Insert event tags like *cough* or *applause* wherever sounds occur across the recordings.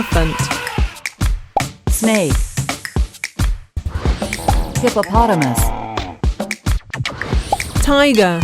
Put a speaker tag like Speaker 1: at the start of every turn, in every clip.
Speaker 1: elephant,
Speaker 2: snake, hippopotamus,
Speaker 1: tiger,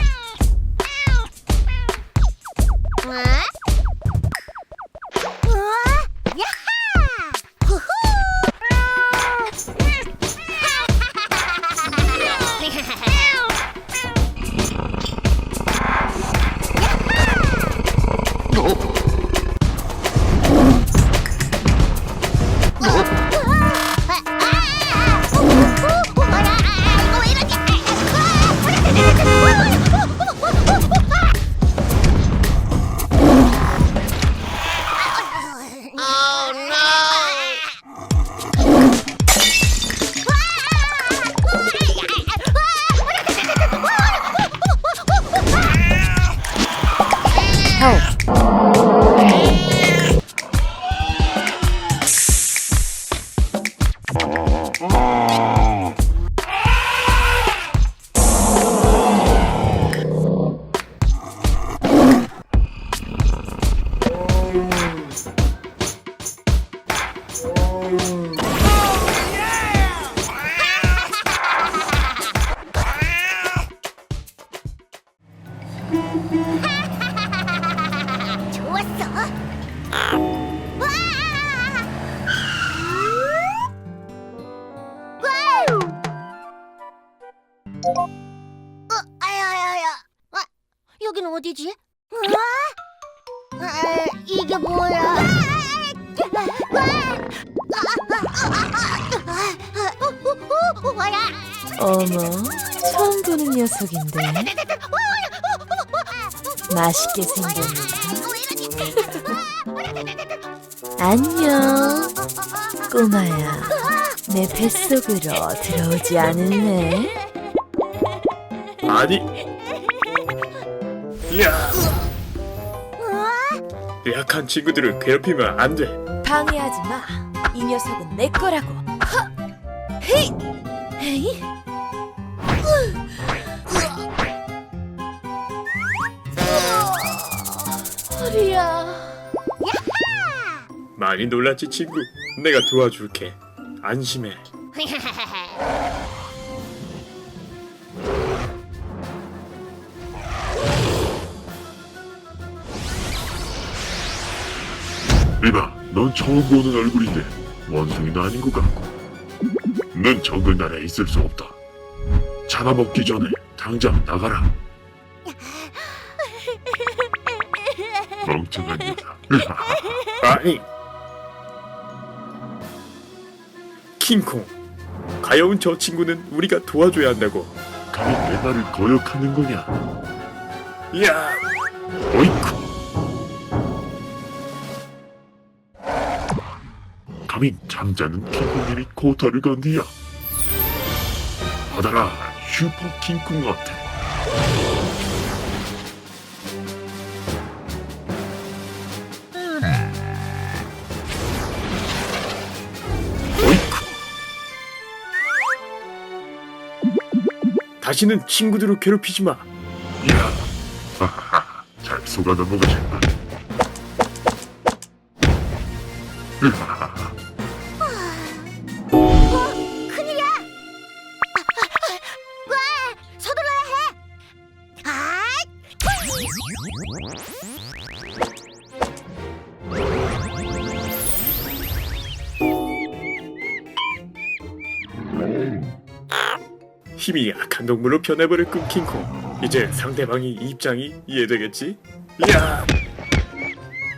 Speaker 3: 좋
Speaker 4: 맛있게 생겼는데. 안녕, 꼬마야. 내 뱃속으로 들어오지 않을래?
Speaker 5: 아니. 야, 약한 친구들을 괴롭히면 안 돼.
Speaker 4: 방해하지 마. 이 녀석은 내 거라고.
Speaker 5: 많이 놀랐지 친구. 내가 도와줄게. 안심해.
Speaker 6: 리바, 넌 처음 보는 얼굴인데 원숭이는 아닌 것 같고 넌 정글 나라에 있을 수 없다 잡아먹기 전에 당장 나가라 멍청한 녀석 *laughs* *laughs*
Speaker 5: 아니. 킹콩. 가여운 저 친구는 우리가 도와줘야 한다고.
Speaker 6: 감히 내 말을 거역하는 거냐?
Speaker 5: 야,
Speaker 6: 어이쿠. 감히 잠자는 킹콩님이 코타를 건드야. 받아라 슈퍼 킹콩 같아 어이
Speaker 5: 다시는 친구들을 괴롭히지 마.
Speaker 6: 야, *laughs* 잘 속아? 으하하,
Speaker 5: 동물로 변해버렸군 킹콩. 이제 상대방이 입장이 이해되겠지? 야,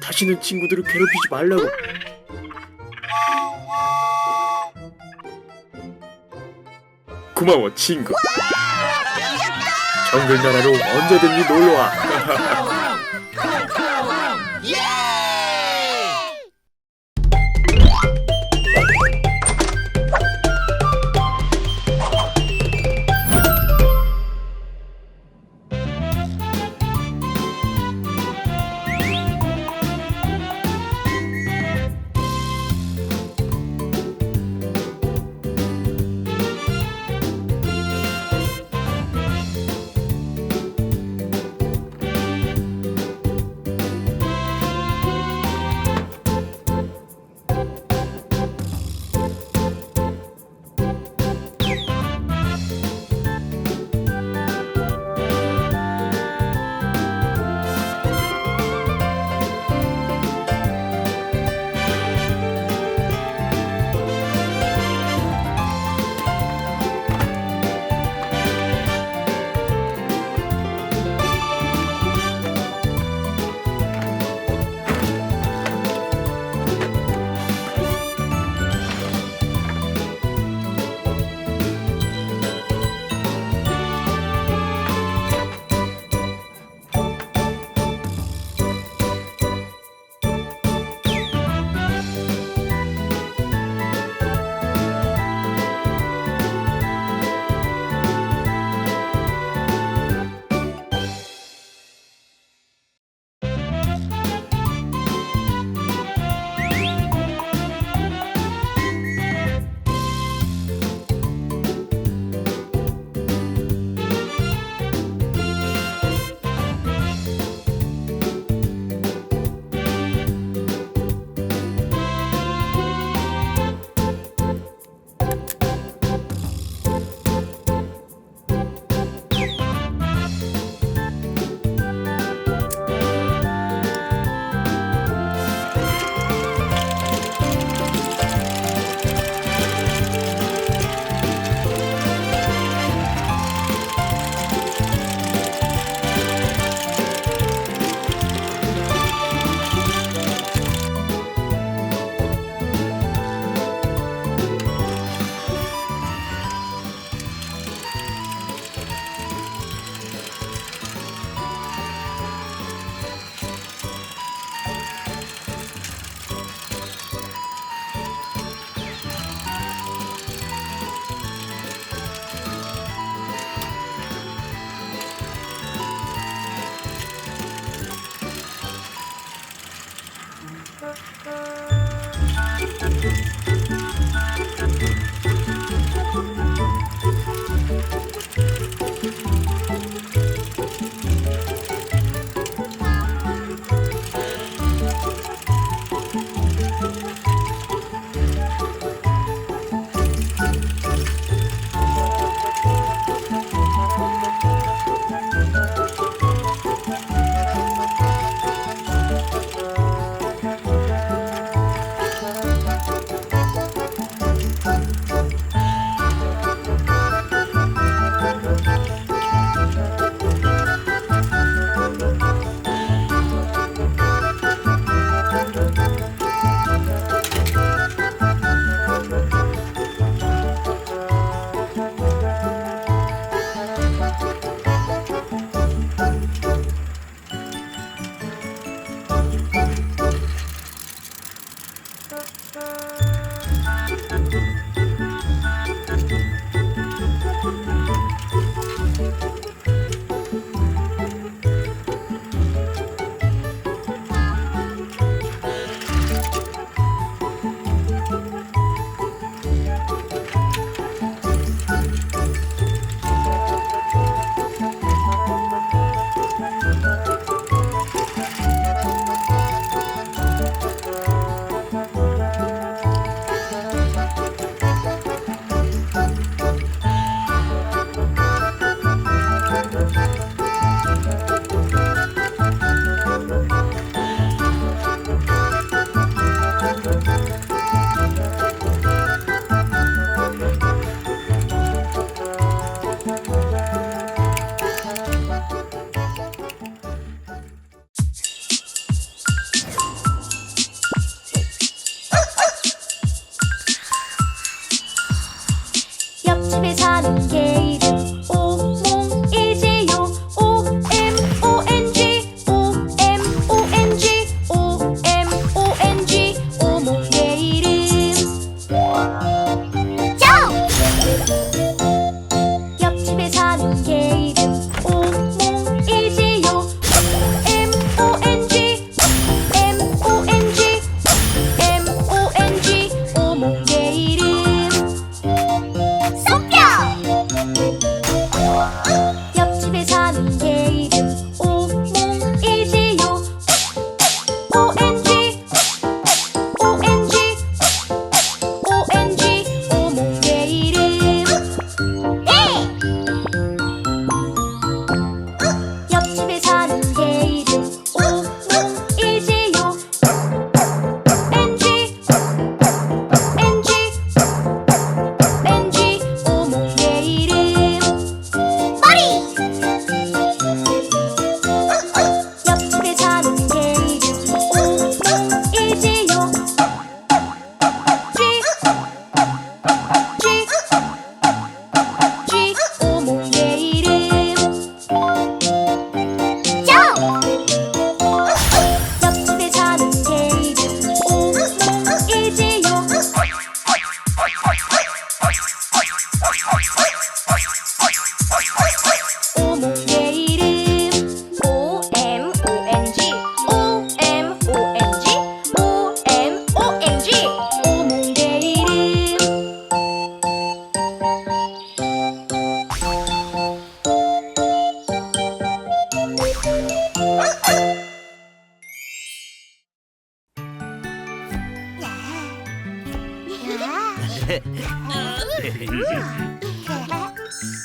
Speaker 5: 다시는 친구들을 괴롭히지 말라고. 고마워 친구. 정글 나라로 언제든지 놀러와. *laughs*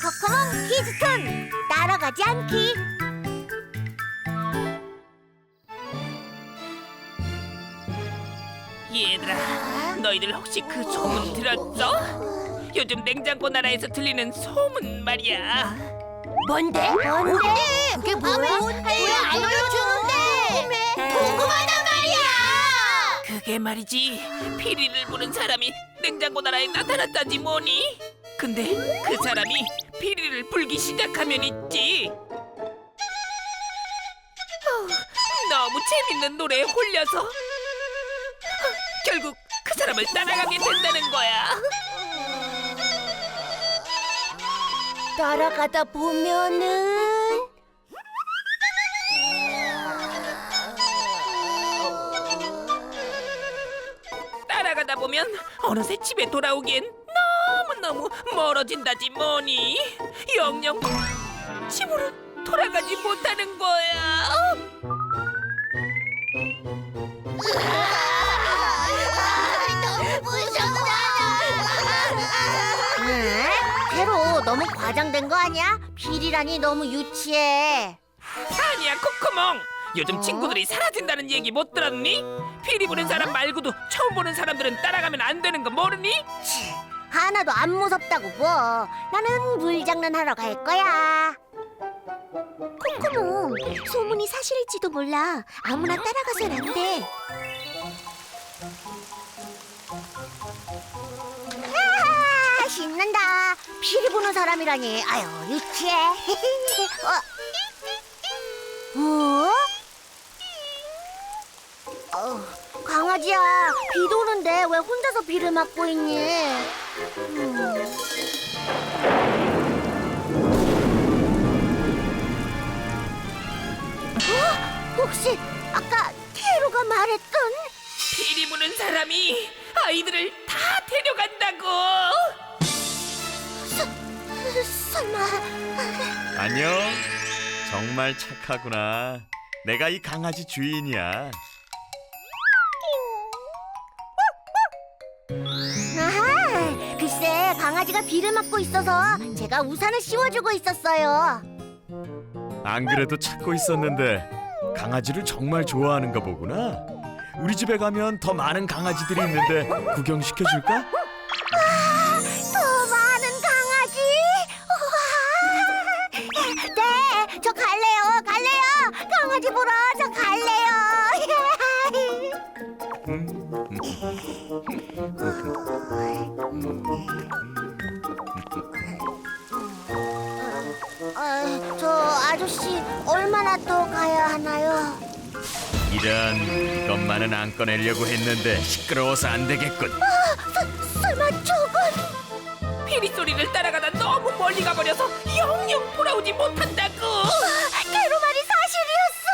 Speaker 3: 코코몽 키즈톤 따라가지 않기
Speaker 7: 얘들아, 너희들 혹시 그 소문 들었어? 요즘 냉장고 나라에서 들리는 소문 말이야.
Speaker 3: 뭔데? 뭔데? 그게 뭐야? 왜 알려주는데? 궁금하단 말이야
Speaker 7: 그게 말이지, 피리를 부는 사람이 냉장고 나라에 나타났다지 뭐니? 근데 그 사람이 피리를 불기 시작하면 있지. 어, 너무 재밌는 노래에 홀려서 결국 그 사람을 따라가게 된다는 거야.
Speaker 3: 따라가다 보면은
Speaker 7: 보면 어느새 집에 돌아오기엔 너무너무 멀어진다지 뭐니 영영 집으로 돌아가지 못하는 거야
Speaker 3: 너무 무섭다. 응? 페로 너무 과장된 거 아니야? 비리라니 너무 유치해.
Speaker 7: 아니야 코코몽 요즘 친구들이 사라진다는 얘기 못 들었니? 피리 부는 사람 말고도 처음 보는 사람들은 따라가면 안 되는 거 모르니?
Speaker 3: 하나도 안 무섭다고 뭐. 나는 물장난 하러 갈 거야. 콩콩은 소문이 사실일지도 몰라. 아무나 따라가선 안 돼. 신난다. 피리 부는 사람이라니. 아유, 유치해. *laughs* 어? 어? 어, 강아지야, 비도 오는데 왜 혼자서 비를 맞고 있니? 음. 어? 혹시 아까 캐로가 말했던
Speaker 7: 피리 부는 사람이 아이들을 다 데려간다고
Speaker 3: 설마
Speaker 8: 안녕. 정말 착하구나. 내가 이 강아지 주인이야.
Speaker 3: 비를 맞고 있어서 제가 우산을 씌워주고 있었어요.
Speaker 8: 안 그래도 찾고 있었는데 강아지를 정말 좋아하는가 보구나. 우리 집에 가면 더 많은 강아지들이 있는데 구경시켜 줄까?
Speaker 3: 아저씨 얼마나 더 가야 하나요?
Speaker 8: 이런 이것만은 안 꺼내려고 했는데 시끄러워서 안 되겠군.
Speaker 3: 서, 설마 저건?
Speaker 7: 피리 소리를 따라가다 너무 멀리 가버려서 영영 돌아오지 못한다고
Speaker 3: 게로 말이 사실이었어.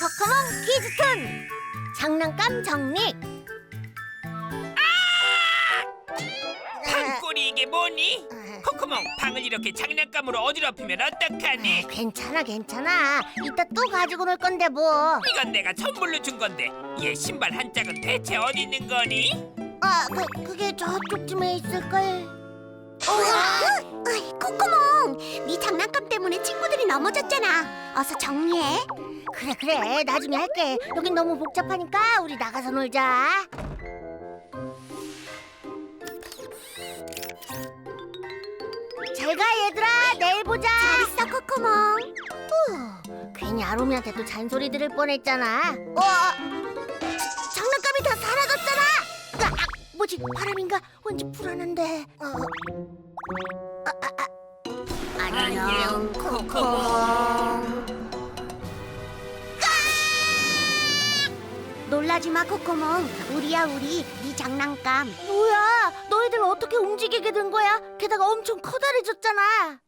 Speaker 3: 코코몽 키즈톤 장난감 정리.
Speaker 7: 방꼬리 이게 뭐니? 코코몽 방을 이렇게 장난감으로 어지럽히면 어떡하니?
Speaker 3: 괜찮아 괜찮아. 이따 또 가지고 놀 건데 뭐.
Speaker 7: 이건 내가 선물로 준 건데 얘 신발 한 짝은 대체 어디 있는 거니?
Speaker 3: 아, 그, 그게 저쪽쯤에 있을걸. 우와! 어이, 코코몽, 네 장난감 때문에 친구들이 넘어졌잖아. 어서 정리해. 그래, 그래. 나중에 할게. 여긴 너무 복잡하니까 우리 나가서 놀자. 잘 가, 얘들아. 내일 보자. 잘 있어, 코코몽. 후, 괜히 아롬이한테 또 잔소리 들을 뻔했잖아. 어, 장난감이 다 사라졌잖아. 아, 뭐지 바람인가? 왠지 불안한데. 어. 아, 아, 아. 안녕 코코몽. 놀라지 마 코코몽. 우리야 우리 네 장난감. 뭐야? 너희들 어떻게 움직이게 된 거야? 게다가 엄청 커다래졌잖아.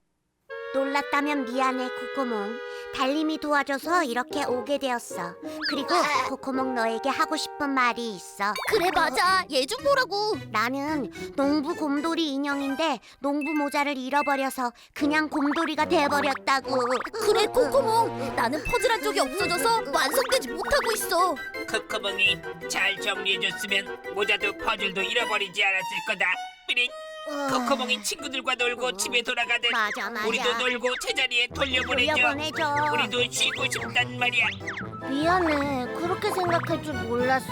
Speaker 3: 놀랐다면 미안해 코코몽. 달님이 도와줘서 이렇게 오게 되었어. 그리고 코코몽 너에게 하고 싶은 말이 있어. 그래 맞아. 얘 좀 보라고. 나는 농부 곰돌이 인형인데 농부 모자를 잃어버려서 그냥 곰돌이가 돼버렸다고. 그래 코코몽. 나는 퍼즐한 쪽이 없어져서 완성되지 못하고 있어.
Speaker 7: 코코몽이 잘 정리해줬으면 모자도 퍼즐도 잃어버리지 않았을 거다. 삐리 코코몽이 친구들과 놀고 집에 돌아가듯
Speaker 3: 맞아 맞아.
Speaker 7: 우리도 놀고 제자리에 돌려보내줘.
Speaker 3: 돌려보내줘.
Speaker 7: 우리도 쉬고 싶단 말이야.
Speaker 3: 미안해. 그렇게 생각할 줄 몰랐어.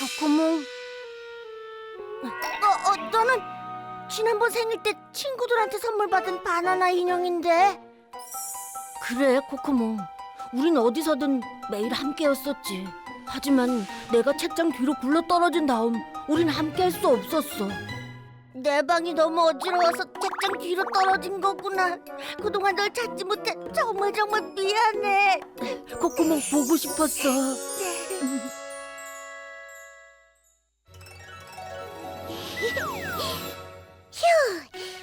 Speaker 3: 코코몽. 어, 어, 너는 지난번 생일 때 친구들한테 선물 받은 바나나 인형인데. 그래, 코코몽. 우린 어디서든 매일 함께였었지. 하지만 내가 책장 뒤로 굴러 떨어진 다음 우린 함께할 수 없었어. 내 방이 너무 어지러워서 책장 뒤로 떨어진 거구나. 그동안 널 찾지 못해 정말 정말 미안해. 코코몽 보고 싶었어. 휴,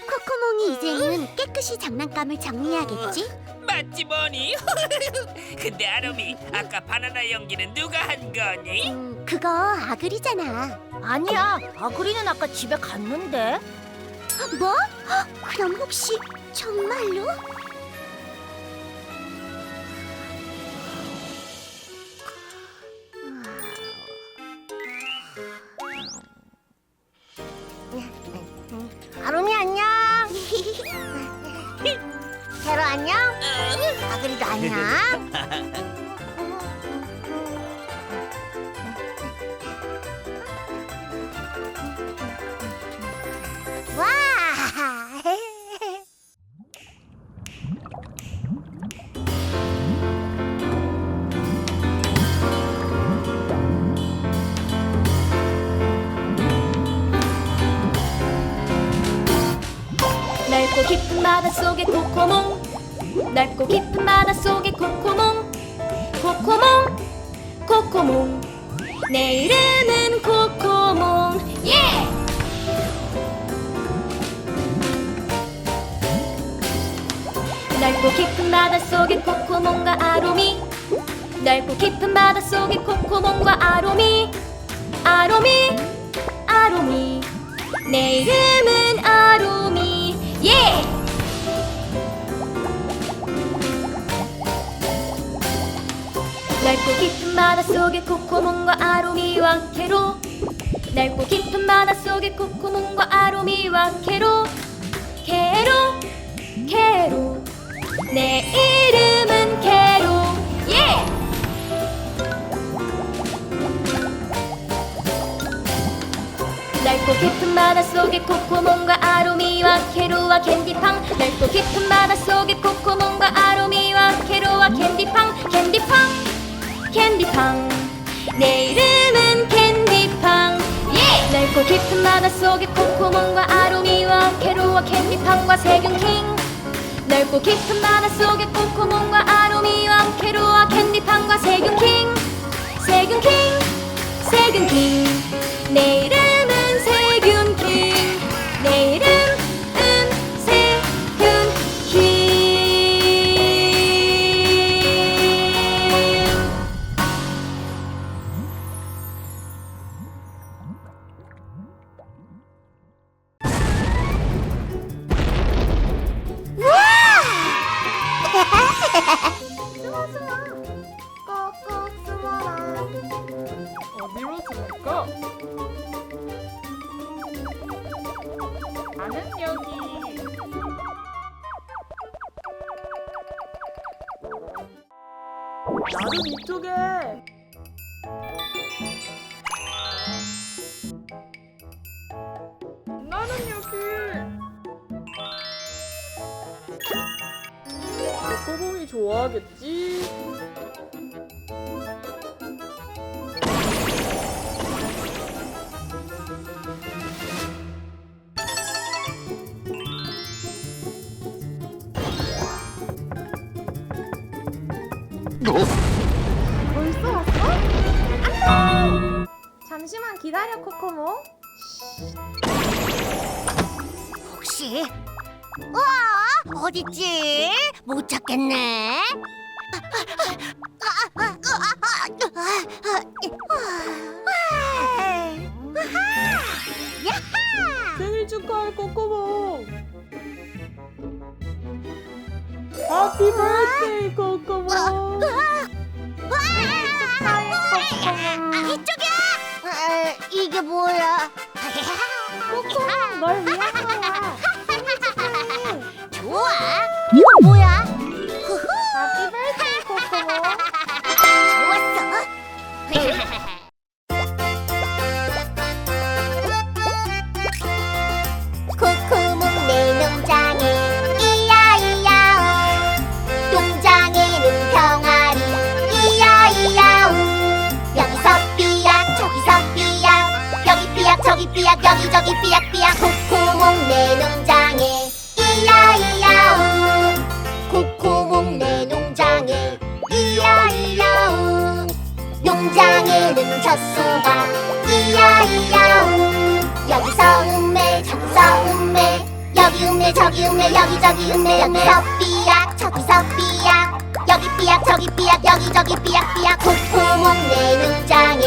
Speaker 3: 코코몽이 이제는 이제 깨끗이 장난감을 정리해야겠지?
Speaker 7: 맞지 뭐니? *laughs* 근데 아롬이 아까 바나나 연기는 누가 한 거니?
Speaker 3: 음, 그거 아그리잖아.
Speaker 1: 아니야 아그리는 아까 집에 갔는데
Speaker 3: 뭐? 헉, 그럼 혹시 정말로?
Speaker 1: 깊은 바닷속의 코코몽 넓고 깊은 바닷속의 코코몽 코코몽 코코몽 내 이름은 코코몽 예! 넓고 깊은 바닷속의 코코몽과 아로미. 넓고 깊은 바닷속의 코코몽과 아로미. 아로미 아로미. 내 이름은 아로미 예! 넓고 깊은 바닷속의 코코몽과 아로미와 캐로. 넓고 깊은 바닷속의 코코몽과 아로미와 캐로. 캐로 캐로. 내 이름 넓고 깊은 바닷속의 코코몽과 아로미와 캐로와 캔디팡. 넓고 깊은 바닷속의 코코몽과 아로미와 캐로와 캔디팡. 캔디팡 캔디팡. 내 이름은 캔디팡. 예! 넓고 깊은 바닷속의 코코몽과 아로미와 캐로와 캔디팡과 세균킹. 넓고 깊은 바닷속의 코코몽과 아로미와 캐로와 캔디팡과 세균킹. 세균킹 세균킹. 내 이름
Speaker 9: 꼬봉이 좋아하겠지?
Speaker 10: 벌써 왔어? 안녕! 잠시만 기다려 코코몽
Speaker 3: 혹시 와 어딨지 못 찾겠네.
Speaker 9: 생일 축하해 꼬꼬몽 해피 버스데이 꼬꼬몽
Speaker 3: 이쪽이야 아, 이게 뭐야?
Speaker 10: 코코몽 널 위한 거야.
Speaker 3: 좋아. 이거 뭐야 음메 여기서 삐약 저기서 삐약. 여기 삐약 저기 삐약 여기 저기 삐약 삐약. 코코몽 내 농장에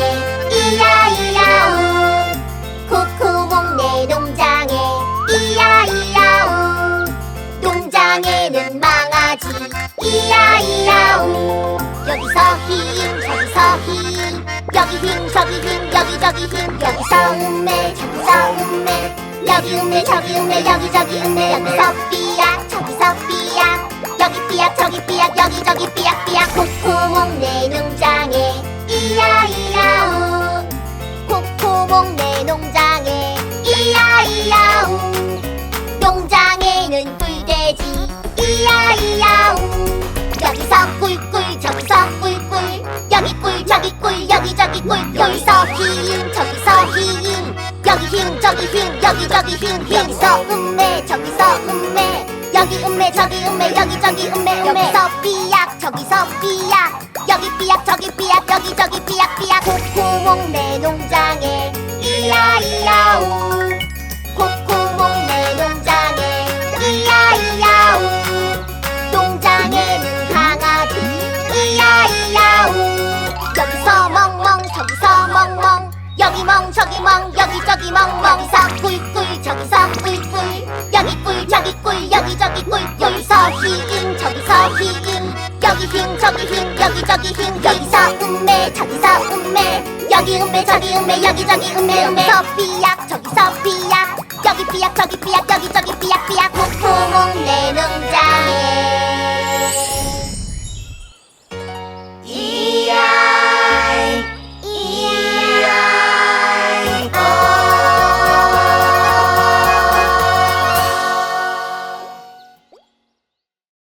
Speaker 3: 이야 이야 우. 코코몽 내 농장에 이야 이야 우. 농장에는 망아지 이야 이야 우. 여기서 흰 저기서 흰 여기 흰 저기 흰 여기 저기 흰 여기서 음메 저기서 음메 여기 음메 저기 음메 여기 저기 음메 여기서 삐약 저기서 삐약 저기 멍멍 여기서 꿀꿀 저기서 꿀꿀. 여기 꿀 저기 꿀 여기저기 꿀. 여기서 흰 저기서 흰 여기 흰 저기 흰 여기저기 흰. 여기서 음메 저기서 음메. 여기 음메 저기 음메 여기저기 음메 여기서 삐약 저기서 삐약. 여기 삐약 저기 삐약 여기저기 삐약 삐약. 코코